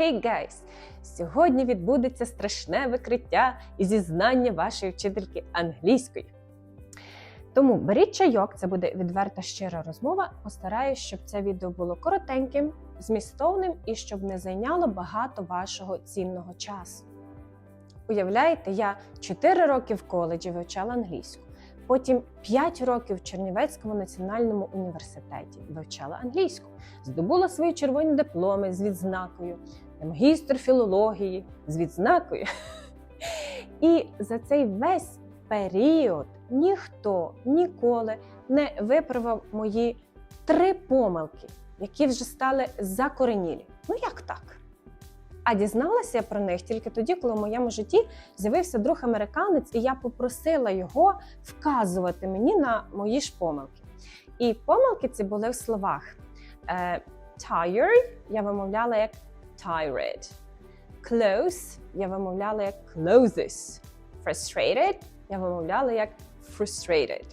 Hey guys! Сьогодні відбудеться страшне викриття і зізнання вашої вчительки англійської. Тому беріть чайок, це буде відверта щира розмова. Постараюсь, щоб це відео було коротеньким, змістовним і щоб не зайняло багато вашого цінного часу. Уявляєте, я 4 роки в коледжі вивчала англійську, потім 5 років в Чернівецькому національному університеті вивчала англійську, здобула свої червоні дипломи з відзнакою, магістр філології з відзнакою. І за цей весь період ніхто ніколи не виправив мої три помилки, які вже стали закоренілі. Ну як так? А дізналася я про них тільки тоді, коли в моєму житті з'явився друг американець, і я попросила його вказувати мені на мої ж помилки. І помилки ці були в словах. Е, tired я вимовляла як tired. Close я вимовляла як closes. Frustrated я вимовляла як frustrated.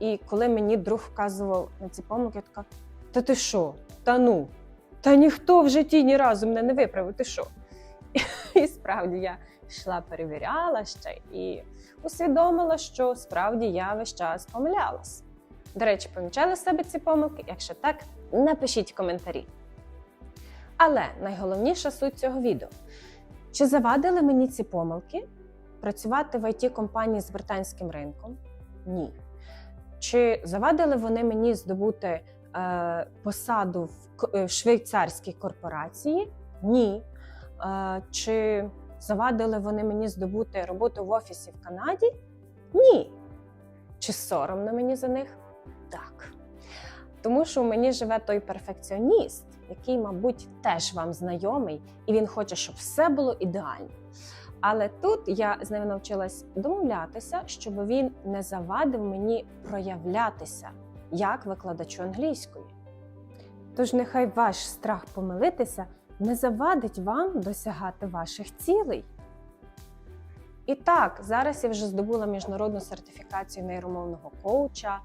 І коли мені друг вказував на ці помилки, я така: Та ти що? Та ну? Та ніхто в житті ні разу мене не виправив, ти що? І справді я йшла, перевіряла ще і усвідомила, що справді я весь час помилялась. До речі, помічали себе ці помилки? Якщо так, напишіть коментарі. Але найголовніша суть цього відео: чи завадили мені ці помилки працювати в it компанії з британським ринком? Ні. Чи завадили вони мені здобути посаду в е, швейцарській корпорації? Ні. Е, чи завадили вони мені здобути роботу в офісі в Канаді? Ні. Чи соромно мені за них? Так. Тому що в мені живе той перфекціоніст, який, мабуть, теж вам знайомий, і він хоче, щоб все було ідеально. Але тут я з ним навчилась домовлятися, щоб він не завадив мені проявлятися як викладачу англійської. Тож нехай ваш страх помилитися не завадить вам досягати ваших цілей. І так, зараз я вже здобула міжнародну сертифікацію нейромовного коуча.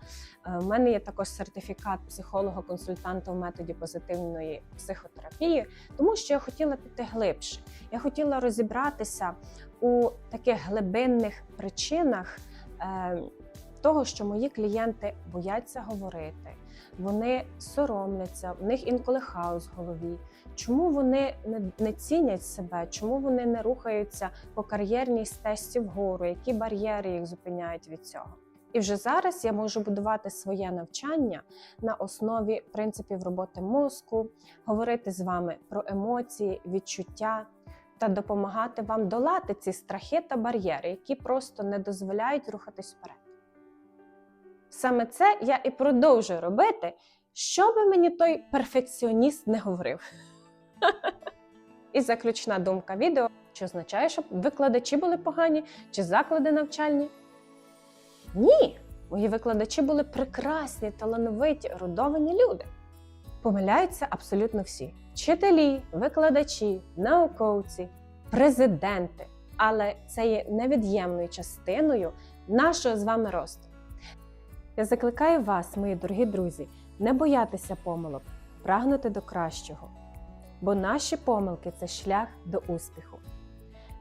Е, У мене є також сертифікат психолога-консультанта в методі позитивної психотерапії, тому що я хотіла піти глибше. Я хотіла розібратися у таких глибинних причинах е, того, що мої клієнти бояться говорити, вони соромляться, в них інколи хаос в голові. Чому вони не, цінять себе? Чому вони не рухаються по кар'єрній стежці вгору? Які бар'єри їх зупиняють від цього? І вже зараз я можу будувати своє навчання на основі принципів роботи мозку, говорити з вами про емоції, відчуття та допомагати вам долати ці страхи та бар'єри, які просто не дозволяють рухатись вперед. Саме це я і продовжую робити, що би мені той перфекціоніст не говорив. І заключна думка відео, що означає, щоб викладачі були погані чи заклади навчальні. Ні, мої викладачі були прекрасні, талановиті, родовані люди. Помиляються абсолютно всі: вчителі, викладачі, науковці, президенти. Але це є невід'ємною частиною нашого з вами росту. Я закликаю вас, мої дорогі друзі, не боятися помилок, прагнути до кращого. Бо наші помилки це шлях до успіху.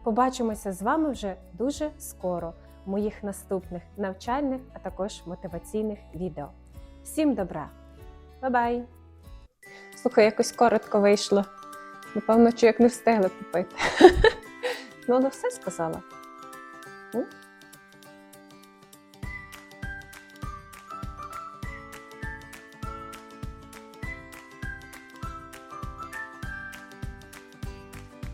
Побачимося з вами вже дуже скоро в моїх наступних навчальних, а також мотиваційних відео. Всім добра! Ба-бай! Слухай, якось коротко вийшло. Напевно, чоловік не встигли купити. Ну, але все сказала.